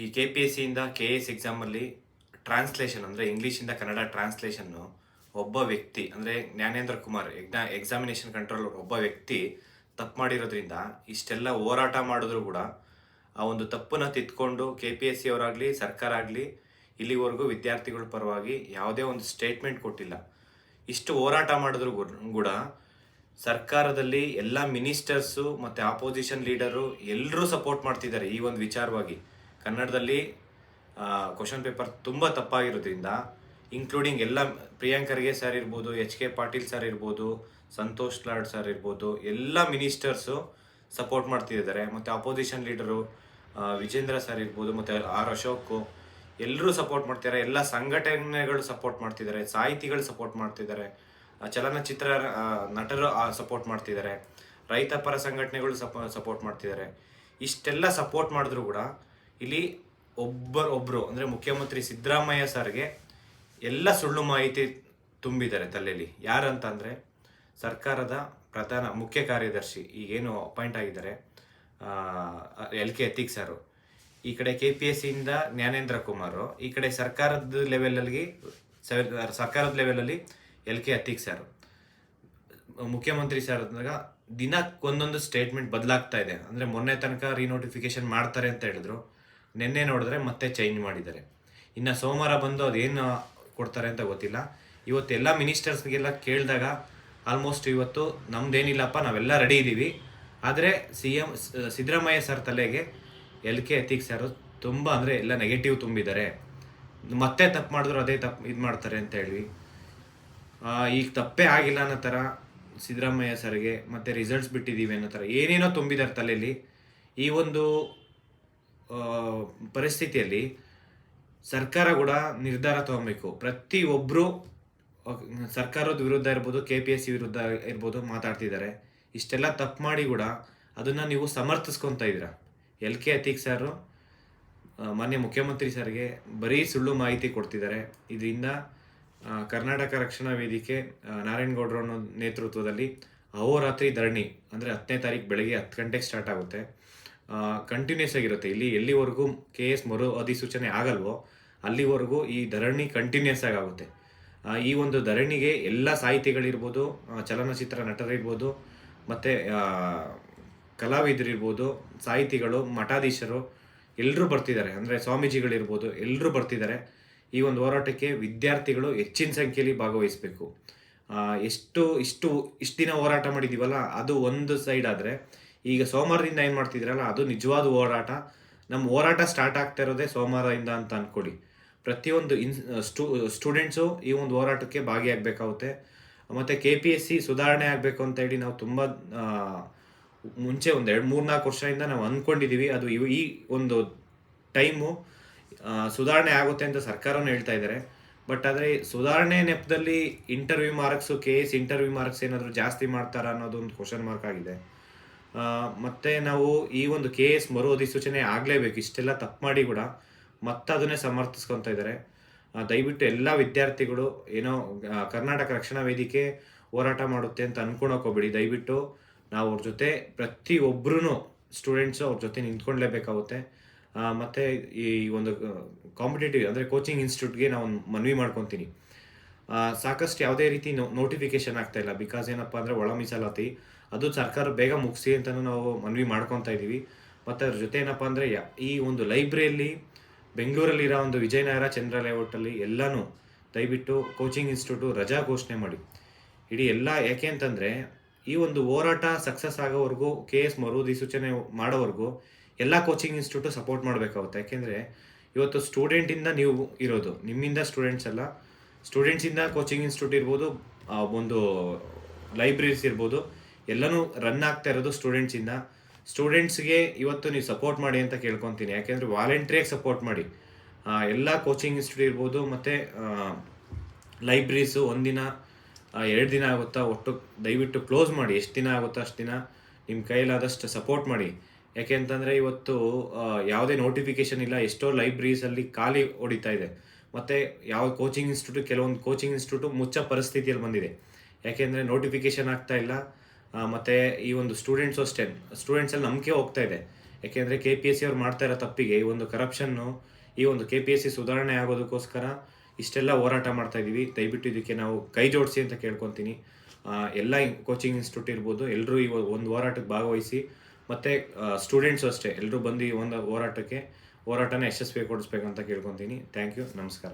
ಈ K P S ಸಿಯಿಂದ K S ಎಕ್ಸಾಮಲ್ಲಿ ಟ್ರಾನ್ಸ್ಲೇಷನ್ ಅಂದರೆ ಇಂಗ್ಲೀಷಿಂದ ಕನ್ನಡ ಟ್ರಾನ್ಸ್ಲೇಷನ್ನು ಒಬ್ಬ ವ್ಯಕ್ತಿ, ಅಂದರೆ ಜ್ಞಾನೇಂದ್ರ ಕುಮಾರ್ ಎಕ್ಸಾ ಎಕ್ಸಾಮಿನೇಷನ್ ಕಂಟ್ರೋಲ್ ಒಬ್ಬ ವ್ಯಕ್ತಿ ತಪ್ಪು ಮಾಡಿರೋದ್ರಿಂದ ಇಷ್ಟೆಲ್ಲ ಹೋರಾಟ ಮಾಡಿದ್ರು ಕೂಡ ಆ ಒಂದು ತಪ್ಪನ್ನ ತಿದ್ಕೊಂಡು ಕೆ ಪಿ ಎಸ್ ಸಿ ಅವರಾಗಲಿ, ಸರ್ಕಾರ ಆಗಲಿ, ಇಲ್ಲಿವರೆಗೂ ವಿದ್ಯಾರ್ಥಿಗಳ ಪರವಾಗಿ ಯಾವುದೇ ಒಂದು ಸ್ಟೇಟ್ಮೆಂಟ್ ಕೊಟ್ಟಿಲ್ಲ. ಇಷ್ಟು ಹೋರಾಟ ಮಾಡಿದ್ರು ಕೂಡ ಸರ್ಕಾರದಲ್ಲಿ ಎಲ್ಲ ಮಿನಿಸ್ಟರ್ಸು ಮತ್ತು ಆಪೋಸಿಷನ್ ಲೀಡರು ಎಲ್ಲರೂ ಸಪೋರ್ಟ್ ಮಾಡ್ತಿದ್ದಾರೆ ಈ ಒಂದು ವಿಚಾರವಾಗಿ. ಕನ್ನಡದಲ್ಲಿ ಕ್ವಶನ್ ಪೇಪರ್ ತುಂಬ ತಪ್ಪಾಗಿರೋದ್ರಿಂದ ಇನ್ಕ್ಲೂಡಿಂಗ್ ಎಲ್ಲ ಪ್ರಿಯಾಂಕರ್ಗೆ ಸರ್ ಇರ್ಬೋದು ಎಚ್ ಕೆ ಪಾಟೀಲ್ ಸರ್ ಇರ್ಬೋದು, ಸಂತೋಷ್ ಲಾಡ್ ಸರ್ ಇರ್ಬೋದು, ಎಲ್ಲ ಮಿನಿಸ್ಟರ್ಸು ಸಪೋರ್ಟ್ ಮಾಡ್ತಿದ್ದಾರೆ. ಮತ್ತು ಅಪೋಸಿಷನ್ ಲೀಡರು ವಿಜೇಂದ್ರ ಸರ್ ಇರ್ಬೋದು, ಮತ್ತು ಆರ್ ಅಶೋಕ್ ಎಲ್ಲರೂ ಸಪೋರ್ಟ್ ಮಾಡ್ತಿದ್ದಾರೆ. ಎಲ್ಲ ಸಂಘಟನೆಗಳು ಸಪೋರ್ಟ್ ಮಾಡ್ತಿದ್ದಾರೆ. ಸಾಹಿತಿಗಳು ಸಪೋರ್ಟ್ ಮಾಡ್ತಿದ್ದಾರೆ. ಚಲನಚಿತ್ರ ನಟರು ಸಪೋರ್ಟ್ ಮಾಡ್ತಿದ್ದಾರೆ. ರೈತ ಪರ ಸಂಘಟನೆಗಳು ಸಪ ಸಪೋರ್ಟ್ ಮಾಡ್ತಿದ್ದಾರೆ. ಇಷ್ಟೆಲ್ಲ ಸಪೋರ್ಟ್ ಮಾಡಿದ್ರು ಕೂಡ ಇಲ್ಲಿ ಒಬ್ಬರು ಒಬ್ಬರು ಅಂದರೆ ಮುಖ್ಯಮಂತ್ರಿ ಸಿದ್ದರಾಮಯ್ಯ ಸರ್ಗೆ ಎಲ್ಲ ಸುಳ್ಳು ಮಾಹಿತಿ ತುಂಬಿದ್ದಾರೆ ತಲೆಯಲ್ಲಿ. ಯಾರಂತಂದರೆ ಸರ್ಕಾರದ ಪ್ರಧಾನ, ಮುಖ್ಯ ಕಾರ್ಯದರ್ಶಿ, ಈಗೇನು ಅಪಾಯಿಂಟ್ ಆಗಿದ್ದಾರೆ ಎಲ್ ಕೆ ಅತೀಕ್ ಸರ್. ಈ ಕಡೆ ಕೆ ಪಿ ಎಸ್ ಸಿಯಿಂದ ಜ್ಞಾನೇಂದ್ರ ಕುಮಾರ್, ಈ ಕಡೆ ಸರ್ಕಾರದ ಲೆವೆಲಲ್ಲಿ ಸರ್ಕಾರದ ಲೆವೆಲಲ್ಲಿ ಎಲ್ ಕೆ ಅತೀಕ್ ಸರ್. ಮುಖ್ಯಮಂತ್ರಿ ಸರ್ ಅಂದಾಗ ದಿನಕ್ಕೊಂದೊಂದು ಸ್ಟೇಟ್ಮೆಂಟ್ ಬದಲಾಗ್ತಾ ಇದೆ. ಅಂದರೆ ಮೊನ್ನೆ ತನಕ ರಿನೋಟಿಫಿಕೇಶನ್ ಮಾಡ್ತಾರೆ ಅಂತ ಹೇಳಿದ್ರು. ನಿನ್ನೆ ನೋಡಿದ್ರೆ ಮತ್ತೆ ಚೇಂಜ್ ಮಾಡಿದ್ದಾರೆ. ಇನ್ನು ಸೋಮವಾರ ಬಂದು ಅದೇನು ಕೊಡ್ತಾರೆ ಅಂತ ಗೊತ್ತಿಲ್ಲ. ಇವತ್ತು ಎಲ್ಲ ಮಿನಿಸ್ಟರ್ಸ್ಗೆಲ್ಲ ಕೇಳಿದಾಗ ಆಲ್ಮೋಸ್ಟ್ ಇವತ್ತು ನಮ್ದೇನಿಲ್ಲಪ್ಪ, ನಾವೆಲ್ಲ ರೆಡಿ ಇದ್ದೀವಿ. ಆದರೆ ಸಿ ಎಂ ಸಿದ್ದರಾಮಯ್ಯ ಸರ್ ತಲೆಗೆ ಎಲ್ ಕೆ ಅತೀಕ್ ಸರ್ ತುಂಬ ಅಂದರೆ ಎಲ್ಲ ನೆಗೆಟಿವ್ ತುಂಬಿದ್ದಾರೆ. ಮತ್ತೆ ತಪ್ಪು ಮಾಡಿದ್ರು ಅದೇ ತಪ್ಪು ಇದು ಮಾಡ್ತಾರೆ ಅಂತ ಹೇಳಿ. ಈಗ ತಪ್ಪೇ ಆಗಿಲ್ಲ ಅನ್ನೋ ಥರ ಸಿದ್ದರಾಮಯ್ಯ ಸರ್ಗೆ ಮತ್ತೆ ರಿಸಲ್ಟ್ಸ್ ಬಿಟ್ಟಿದ್ದೀವಿ ಅನ್ನೋ ಥರ ಏನೇನೋ ತುಂಬಿದ್ದಾರೆ ತಲೆಯಲ್ಲಿ ಈ ಒಂದು ಪರಿಸ್ಥಿತಿಯಲ್ಲಿ ಸರ್ಕಾರ ಕೂಡ ನಿರ್ಧಾರ ತಗೊಬೇಕು. ಪ್ರತಿಯೊಬ್ಬರು ಸರ್ಕಾರದ ವಿರುದ್ಧ ಇರ್ಬೋದು ಕೆ ಪಿ ಎಸ್ ಸಿ ವಿರುದ್ಧ ಇರ್ಬೋದು ಮಾತಾಡ್ತಿದ್ದಾರೆ. ಇಷ್ಟೆಲ್ಲ ತಪ್ಪು ಮಾಡಿ ಕೂಡ ಅದನ್ನು ನೀವು ಸಮರ್ಥಿಸ್ಕೊತಾ ಇದ್ದೀರಾ? ಎಲ್ ಕೆ ಅತೀಕ್ ಸರು ಮಾನ್ಯ ಮುಖ್ಯಮಂತ್ರಿ ಸರ್ಗೆ ಬರೀ ಸುಳ್ಳು ಮಾಹಿತಿ ಕೊಡ್ತಿದ್ದಾರೆ. ಇದರಿಂದ ಕರ್ನಾಟಕ ರಕ್ಷಣಾ ವೇದಿಕೆ ನಾರಾಯಣಗೌಡರ ನೇತೃತ್ವದಲ್ಲಿ ಅಹೋರಾತ್ರಿ ಧರಣಿ, ಅಂದರೆ ಹತ್ತನೇ ತಾರೀಕು ಬೆಳಗ್ಗೆ ಹತ್ತು ಗಂಟೆಗೆ ಸ್ಟಾರ್ಟ್ ಆಗುತ್ತೆ. ಕಂಟಿನ್ಯೂಸ್ ಆಗಿರುತ್ತೆ. ಇಲ್ಲಿ ಎಲ್ಲಿವರೆಗೂ ಕೆ ಎಸ್ ಮರು ಅಧಿಸೂಚನೆ ಆಗಲ್ವೋ, ಅಲ್ಲಿವರೆಗೂ ಈ ಧರಣಿ ಕಂಟಿನ್ಯೂಸ್ ಆಗುತ್ತೆ. ಈ ಒಂದು ಧರಣಿಗೆ ಎಲ್ಲ ಸಾಹಿತಿಗಳಿರ್ಬೋದು ಚಲನಚಿತ್ರ ನಟರಿರ್ಬೋದು, ಮತ್ತು ಕಲಾವಿದರಿರ್ಬೋದು, ಸಾಹಿತಿಗಳು, ಮಠಾಧೀಶರು ಎಲ್ಲರೂ ಬರ್ತಿದ್ದಾರೆ. ಅಂದರೆ ಸ್ವಾಮೀಜಿಗಳಿರ್ಬೋದು ಎಲ್ಲರೂ ಬರ್ತಿದ್ದಾರೆ. ಈ ಒಂದು ಹೋರಾಟಕ್ಕೆ ವಿದ್ಯಾರ್ಥಿಗಳು ಹೆಚ್ಚಿನ ಸಂಖ್ಯೆಯಲ್ಲಿ ಭಾಗವಹಿಸಬೇಕು. ಎಷ್ಟು, ಇಷ್ಟು ಇಷ್ಟು ದಿನ ಹೋರಾಟ ಮಾಡಿದ್ದೀವಲ್ಲ ಅದು ಒಂದು ಸೈಡ್ ಆದರೆ ಈಗ ಸೋಮವಾರದಿಂದ ಏನು ಮಾಡ್ತಿದ್ದೀರಲ್ಲ ಅದು ನಿಜವಾದ ಹೋರಾಟ. ನಮ್ಮ ಹೋರಾಟ ಸ್ಟಾರ್ಟ್ ಆಗ್ತಾ ಇರೋದೇ ಸೋಮವಾರದಿಂದ ಅಂತ ಅಂದ್ಕೊಡಿ ಪ್ರತಿಯೊಂದು ಇನ್, ಸ್ಟೂ ಸ್ಟೂಡೆಂಟ್ಸು ಈ ಒಂದು ಹೋರಾಟಕ್ಕೆ ಭಾಗಿಯಾಗಬೇಕಾಗುತ್ತೆ. ಮತ್ತು ಕೆ ಪಿ ಎಸ್ ಸಿ ಸುಧಾರಣೆ ಆಗಬೇಕು ಅಂತ ಹೇಳಿ ನಾವು ತುಂಬ ಮುಂಚೆ ಒಂದು ಎರಡು, ಮೂರು, ನಾಲ್ಕು ವರ್ಷದಿಂದ ನಾವು ಅಂದ್ಕೊಂಡಿದ್ದೀವಿ ಅದು ಇವು, ಈ ಒಂದು ಟೈಮು ಸುಧಾರಣೆ ಆಗುತ್ತೆ ಅಂತ ಸರ್ಕಾರನೂ ಹೇಳ್ತಾ ಇದ್ದಾರೆ ಬಟ್ ಆದರೆ ಸುಧಾರಣೆ ನೆಪದಲ್ಲಿ interview marks K S interview marks ಏನಾದರೂ ಜಾಸ್ತಿ ಮಾಡ್ತಾರಾ ಅನ್ನೋದೊಂದು ಕ್ವಶನ್ ಮಾರ್ಕ್ ಆಗಿದೆ. ಮತ್ತೆ ನಾವು ಈ ಒಂದು ಕೆ ಎಸ್ ಮರು ಅಧಿಸೂಚನೆ ಆಗಲೇಬೇಕು. ಇಷ್ಟೆಲ್ಲ ತಪ್ಪು ಮಾಡಿ ಕೂಡ ಮತ್ತೆ ಅದನ್ನೇ ಸಮರ್ಥಿಸ್ಕೊತಾ ಇದ್ದಾರೆ. ದಯವಿಟ್ಟು ಎಲ್ಲ ವಿದ್ಯಾರ್ಥಿಗಳು ಏನೋ ಕರ್ನಾಟಕ ರಕ್ಷಣಾ ವೇದಿಕೆ ಹೋರಾಟ ಮಾಡುತ್ತೆ ಅಂತ ಅನ್ಕೊಳಕ್ ದಯವಿಟ್ಟು ನಾವು ಅವ್ರ ಜೊತೆ ಪ್ರತಿಯೊಬ್ಬರೂ ಸ್ಟೂಡೆಂಟ್ಸು ಅವ್ರ ಜೊತೆ ನಿಂತ್ಕೊಳ್ಳೇಬೇಕಾಗುತ್ತೆ ಮತ್ತು ಈ ಒಂದು ಕಾಂಪಿಟೇಟಿವ್ ಅಂದರೆ ಕೋಚಿಂಗ್ ಇನ್ಸ್ಟಿಟ್ಯೂಟ್ಗೆ ನಾವು ಮನವಿ ಮಾಡ್ಕೊತೀನಿ. ಸಾಕಷ್ಟು ಯಾವುದೇ ರೀತಿ ನೋಟಿಫಿಕೇಶನ್ ಆಗ್ತಾ ಇಲ್ಲ. ಬಿಕಾಸ್ ಏನಪ್ಪ ಅಂದರೆ ಒಳ ಮೀಸಲಾತಿ, ಅದು ಸರ್ಕಾರ ಬೇಗ ಮುಗಿಸಿ ಅಂತಲೂ ನಾವು ಮನವಿ ಮಾಡ್ಕೊತಾ ಇದ್ದೀವಿ ಮತ್ತು ಅದ್ರ ಜೊತೆ ಏನಪ್ಪ ಅಂದರೆ ಈ ಒಂದು ಲೈಬ್ರರಿಯಲ್ಲಿ ಬೆಂಗಳೂರಲ್ಲಿರೋ ಒಂದು ವಿಜಯನಗರ ಚಂದ್ರ ಲೇಔಟಲ್ಲಿ ಎಲ್ಲನೂ ದಯವಿಟ್ಟು ಕೋಚಿಂಗ್ ಇನ್ಸ್ಟಿಟ್ಯೂಟು ರಜಾ ಘೋಷಣೆ ಮಾಡಿ. ಇಡೀ ಎಲ್ಲ ಯಾಕೆ ಅಂತಂದರೆ, ಈ ಒಂದು ಹೋರಾಟ ಸಕ್ಸಸ್ ಆಗೋವರೆಗೂ ಕೆ ಎಸ್ ಮರುಧಿಸೂಚನೆ ಮಾಡೋವರೆಗೂ ಎಲ್ಲ ಕೋಚಿಂಗ್ ಇನ್ಸ್ಟಿಟ್ಯೂಟು ಸಪೋರ್ಟ್ ಮಾಡಬೇಕಾಗುತ್ತೆ. ಯಾಕೆಂದರೆ, ಇವತ್ತು ಸ್ಟೂಡೆಂಟಿಂದ ನೀವು ಇರೋದು, ನಿಮ್ಮಿಂದ ಸ್ಟೂಡೆಂಟ್ಸ್ ಅಲ್ಲ ಸ್ಟೂಡೆಂಟ್ಸಿಂದ ಕೋಚಿಂಗ್ ಇನ್ಸ್ಟಿಟ್ಯೂಟ್ ಇರ್ಬೋದು ಒಂದು ಲೈಬ್ರರೀಸ್ ಇರ್ಬೋದು, ಎಲ್ಲನೂ ರನ್ ಆಗ್ತಾ ಇರೋದು ಸ್ಟೂಡೆಂಟ್ಸಿಂದ. ಸ್ಟೂಡೆಂಟ್ಸ್ಗೆ ಇವತ್ತು ನೀವು ಸಪೋರ್ಟ್ ಮಾಡಿ ಅಂತ ಕೇಳ್ಕೊತೀನಿ. ಯಾಕೆಂದರೆ ವಾಲಂಟ್ರಿಯಾಗಿ ಸಪೋರ್ಟ್ ಮಾಡಿ. ಎಲ್ಲ ಕೋಚಿಂಗ್ ಇನ್ಸ್ಟಿಟ್ಯೂಟ್ ಇರ್ಬೋದು, ಮತ್ತು ಲೈಬ್ರರೀಸು ಒಂದಿನ ಎರಡು ದಿನ ಆಗುತ್ತಾ ಒಟ್ಟು ದಯವಿಟ್ಟು ಕ್ಲೋಸ್ ಮಾಡಿ. ಎಷ್ಟು ದಿನ ಆಗುತ್ತೋ ಅಷ್ಟು ದಿನ ನಿಮ್ಮ ಕೈಲಾದಷ್ಟು ಸಪೋರ್ಟ್ ಮಾಡಿ. ಯಾಕೆ ಅಂತಂದರೆ ಇವತ್ತು ಯಾವುದೇ ನೋಟಿಫಿಕೇಶನ್ ಇಲ್ಲ, ಎಷ್ಟೋ ಲೈಬ್ರರೀಸಲ್ಲಿ ಖಾಲಿ ಹೊಡಿತಾ ಇದೆ. ಮತ್ತು ಯಾವ ಕೋಚಿಂಗ್ ಇನ್ಸ್ಟಿಟ್ಯೂಟ್ ಕೆಲವೊಂದು ಕೋಚಿಂಗ್ ಇನ್ಸ್ಟಿಟ್ಯೂಟು ಮುಚ್ಚ ಪರಿಸ್ಥಿತಿಯಲ್ಲಿ ಬಂದಿದೆ. ಯಾಕೆಂದರೆ ನೋಟಿಫಿಕೇಶನ್ ಆಗ್ತಾ ಇಲ್ಲ. ಮತ್ತೆ ಈ ಒಂದು ಸ್ಟೂಡೆಂಟ್ಸು ಅಷ್ಟೇ ಸ್ಟೂಡೆಂಟ್ಸಲ್ಲಿ ನಂಬಿಕೆ ಹೋಗ್ತಾ ಇದೆ. ಯಾಕೆಂದರೆ ಕೆ ಪಿ ಎಸ್ ಸಿ ಅವ್ರು ಮಾಡ್ತಾ ಇರೋ ತಪ್ಪಿಗೆ ಈ ಒಂದು ಕರಪ್ಷನ್ನು ಈ ಒಂದು ಕೆ ಪಿ ಎಸ್ ಸಿ ಸುಧಾರಣೆ ಆಗೋದಕ್ಕೋಸ್ಕರ ಇಷ್ಟೆಲ್ಲ ಹೋರಾಟ ಮಾಡ್ತಾ ಇದ್ದೀವಿ ದಯವಿಟ್ಟು ಇದಕ್ಕೆ ನಾವು ಕೈ ಜೋಡಿಸಿ ಅಂತ ಕೇಳ್ಕೊತೀನಿ. ಎಲ್ಲ ಕೋಚಿಂಗ್ ಇನ್ಸ್ಟಿಟ್ಯೂಟ್ ಇರ್ಬೋದು ಎಲ್ಲರೂ ಈ ಒಂದು ಹೋರಾಟಕ್ಕೆ ಭಾಗವಹಿಸಿ, ಮತ್ತು ಸ್ಟೂಡೆಂಟ್ಸು ಅಷ್ಟೇ ಎಲ್ಲರೂ ಬಂದು ಈ ಒಂದು ಹೋರಾಟಕ್ಕೆ ಹೋರಾಟನ ಯಶಸ್ವಿ ಕೊಡಿಸ್ಬೇಕು ಅಂತ ಕೇಳ್ಕೊತೀನಿ. ಥ್ಯಾಂಕ್ ಯು ನಮಸ್ಕಾರ.